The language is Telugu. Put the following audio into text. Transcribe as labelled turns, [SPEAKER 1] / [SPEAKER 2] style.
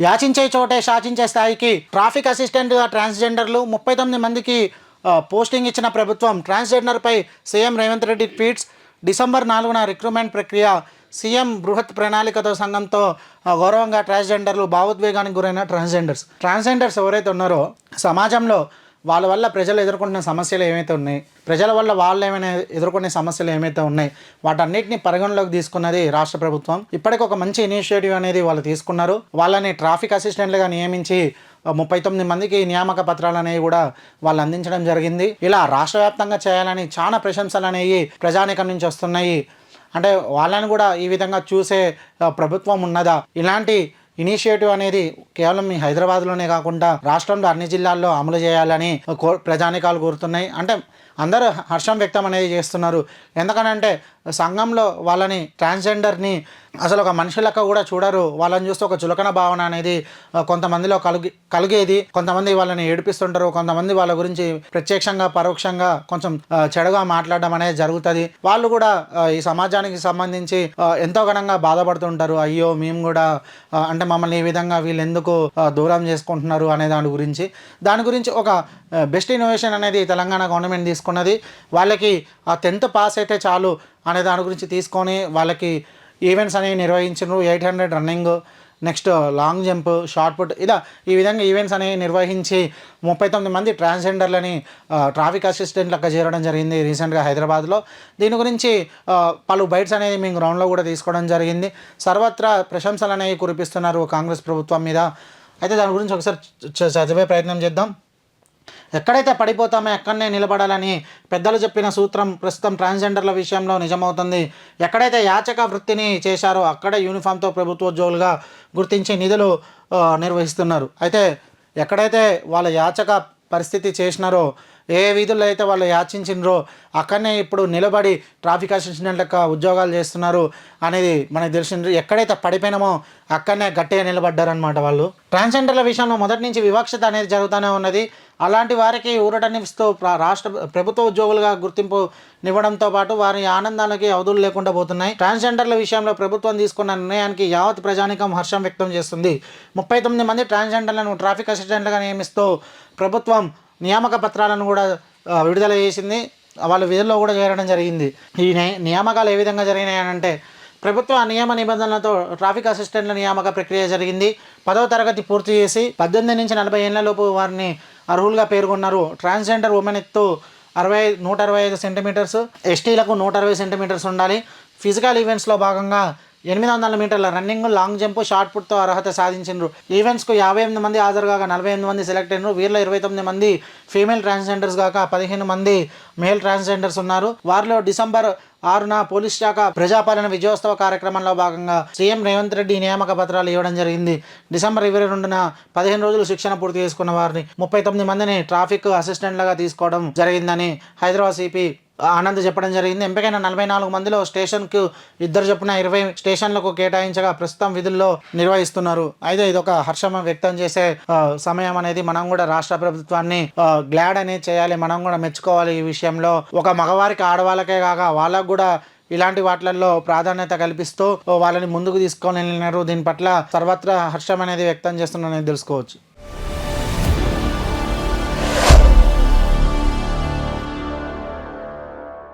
[SPEAKER 1] యాచించే చోటే శాసించే స్థాయికి ట్రాఫిక్ అసిస్టెంట్గా ట్రాన్స్జెండర్లు ముప్పై తొమ్మిది మందికి పోస్టింగ్ ఇచ్చిన ప్రభుత్వం. ట్రాన్స్జెండర్పై CM Revanth Reddy tweets. December నాలుగున రిక్రూట్మెంట్ ప్రక్రియ. సీఎం బృహత్ ప్రణాళికతో సంఘంతో గౌరవంగా ట్రాన్స్జెండర్లు భావోద్వేగానికి గురైన ట్రాన్స్జెండర్స్. ట్రాన్స్జెండర్స్ ఎవరైతే ఉన్నారో సమాజంలో వాళ్ళ వల్ల ప్రజలు ఎదుర్కొంటున్న సమస్యలు ఏమైతే ఉన్నాయి ప్రజల వల్ల వాళ్ళు ఏమైనా ఎదుర్కొనే సమస్యలు ఏమైతే ఉన్నాయి వాటన్నిటిని పరిగణలోకి తీసుకున్నది రాష్ట్ర ప్రభుత్వం. ఇప్పటికి ఒక మంచి ఇనిషియేటివ్ అనేది వాళ్ళు తీసుకున్నారు. వాళ్ళని ట్రాఫిక్ అసిస్టెంట్లుగా నియమించి ముప్పై తొమ్మిది మందికి నియామక పత్రాలు అనేవి కూడా వాళ్ళు అందించడం జరిగింది. ఇలా రాష్ట్ర వ్యాప్తంగా చేయాలని చాలా ప్రశంసలు అనేవి ప్రజానికం నుంచి వస్తున్నాయి. అంటే వాళ్ళని కూడా ఈ విధంగా చూసే ప్రభుత్వం ఉన్నదా? ఇలాంటి ఇనిషియేటివ్ అనేది కేవలం మీ హైదరాబాద్లోనే కాకుండా రాష్ట్రంలో అన్ని జిల్లాల్లో అమలు చేయాలని కో ప్రజానికాలు కోరుతున్నాయి. అంటే అందరూ హర్షం వ్యక్తం అనేది చేస్తున్నారు. ఎందుకనంటే సంఘంలో వాళ్ళని ట్రాన్స్జెండర్ని అసలు ఒక మనిషి లెక్క కూడా చూడరు. వాళ్ళని చూస్తే ఒక చులకన భావన అనేది కొంతమందిలో కలిగి కలిగేది. కొంతమంది వాళ్ళని ఏడిపిస్తుంటారు. కొంతమంది వాళ్ళ గురించి ప్రత్యక్షంగా పరోక్షంగా కొంచెం చెడుగా మాట్లాడడం అనేది జరుగుతుంది. వాళ్ళు కూడా ఈ సమాజానికి సంబంధించి ఎంతో ఘనంగా బాధపడుతుంటారు. అయ్యో మేము కూడా అంటే మమ్మల్ని ఈ విధంగా వీళ్ళు ఎందుకు దూరం చేసుకుంటున్నారు అనే దాని గురించి. దాని గురించి ఒక బెస్ట్ ఇన్నోవేషన్ అనేది తెలంగాణ గవర్నమెంట్ తీసుకున్నది. వాళ్ళకి ఆ టెన్త్ పాస్ అయితే చాలు. అనే దాని గురించి తీసుకొని వాళ్ళకి ఈవెంట్స్ అనేవి నిర్వహించారు eight hundred running next long jump short put. ఇలా ఈ విధంగా ఈవెంట్స్ అనేవి నిర్వహించి ముప్పై తొమ్మిది మంది ట్రాన్స్జెండర్లని ట్రాఫిక్ అసిస్టెంట్ లెక్క చేరడం జరిగింది రీసెంట్గా హైదరాబాద్లో. దీని గురించి పలు బైట్స్ అనేది మేము గ్రౌండ్లో కూడా తీసుకోవడం జరిగింది. సర్వత్రా ప్రశంసలు అనేవి కురిపిస్తున్నారు కాంగ్రెస్ ప్రభుత్వం మీద. అయితే దాని గురించి ఒకసారి చదివే ప్రయత్నం చేద్దాం. ఎక్కడైతే పడిపోతామో ఎక్కడనే నిలబడాలని పెద్దలు చెప్పిన సూత్రం ప్రస్తుతం ట్రాన్స్జెండర్ల విషయంలో నిజమవుతుంది. ఎక్కడైతే యాచక వృత్తిని చేశారో అక్కడే యూనిఫామ్తో ప్రభుత్వోద్యోగులుగా గుర్తించి నిధులు నిర్వహిస్తున్నారు. అయితే ఎక్కడైతే వాళ్ళ యాచక పరిస్థితి చేసినారో ఏ వీధుల్లో అయితే వాళ్ళు యాచించినరో అక్కడనే ఇప్పుడు నిలబడి ట్రాఫిక్ అసిస్టెంట్ లెక్క ఉద్యోగాలు చేస్తున్నారు అనేది మనకు తెలిసింది. ఎక్కడైతే పడిపోయినామో అక్కడనే గట్టిగా నిలబడ్డారనమాట వాళ్ళు. ట్రాన్స్జెండర్ల విషయంలో మొదటి నుంచి వివక్షత అనేది జరుగుతూనే ఉన్నది. అలాంటి వారికి ఊరటనిస్తూ రాష్ట్ర ప్రభుత్వ ఉద్యోగులుగా గుర్తింపు ఇవ్వడంతో పాటు వారి ఆనందాలకి అవధులు లేకుండా పోతున్నాయి. ట్రాన్స్జెండర్ల విషయంలో ప్రభుత్వం తీసుకున్న నిర్ణయానికి యావత్ ప్రజానికం హర్షం వ్యక్తం చేస్తుంది. ముప్పై తొమ్మిది మంది ట్రాన్స్జెండర్లను ట్రాఫిక్ అసిస్టెంట్లుగా నియమిస్తూ ప్రభుత్వం నియామక పత్రాలను కూడా విడుదల చేసింది. వాళ్ళ విధుల్లో కూడా చేరడం జరిగింది. ఈ నియామకాలు ఏ విధంగా జరిగినాయనంటే ప్రభుత్వ నియమ నిబంధనలతో ట్రాఫిక్ అసిస్టెంట్ల నియామక ప్రక్రియ జరిగింది. పదవ తరగతి పూర్తి చేసి పద్దెనిమిది నుంచి నలభై ఏళ్ళలోపు వారిని అర్హులుగా పేర్కొన్నారు. ట్రాన్స్జెండర్ ఉమెన్ ఎత్తు అరవై నూట అరవై ఐదు సెంటీమీటర్స్ ఎస్టీలకు నూట అరవై సెంటీమీటర్స్ ఉండాలి. ఫిజికల్ ఈవెంట్స్లో భాగంగా ఎనిమిది వందల మీటర్ల రన్నింగ్ లాంగ్ జంప్ షార్ట్ పుట్తో అర్హత సాధించారు ఈవెంట్స్కు యాభై ఎనిమిది మంది హాజరు కాగా నలభై ఎనిమిది మంది సెలెక్ట్ అయినారు. వీరిలో ఇరవై తొమ్మిది మంది ఫీమేల్ ట్రాన్స్జెండర్స్ కాక పదిహేను మంది మేల్ ట్రాన్స్జెండర్స్ ఉన్నారు. వారిలో డిసెంబర్ ఆరున పోలీస్ శాఖ ప్రజాపాలన విజయోత్సవ కార్యక్రమంలో భాగంగా సీఎం రేవంత్ రెడ్డి నియామక పత్రాలు ఇవ్వడం జరిగింది. డిసెంబర్ ఇరవై రెండున పదిహేను రోజులు శిక్షణ పూర్తి చేసుకున్న వారిని ముప్పై తొమ్మిది మందిని ట్రాఫిక్ అసిస్టెంట్లుగా తీసుకోవడం జరిగిందని హైదరాబాద్ సిపి ఆనంద్ చెప్పడం జరిగింది. ఎంపికైన నలభై నాలుగు మందిలో స్టేషన్కు ఇద్దరు చొప్పున ఇరవై స్టేషన్లకు కేటాయించగా ప్రస్తుతం విధుల్లో నిర్వహిస్తున్నారు. అయితే ఇది ఒక హర్షం వ్యక్తం చేసే సమయం అనేది మనం కూడా రాష్ట్ర ప్రభుత్వాన్ని గ్లాడ్ అనేది చేయాలి మనం కూడా మెచ్చుకోవాలి ఈ విషయంలో. ఒక మగవారికి ఆడవాళ్ళకే కాక వాళ్ళకు కూడా ఇలాంటి వాటిలలో ప్రాధాన్యత కల్పిస్తూ వాళ్ళని ముందుకు తీసుకొని వెళ్ళినారు. దీని పట్ల సర్వత్రా హర్షం అనేది వ్యక్తం చేస్తున్నారని తెలుసుకోవచ్చు.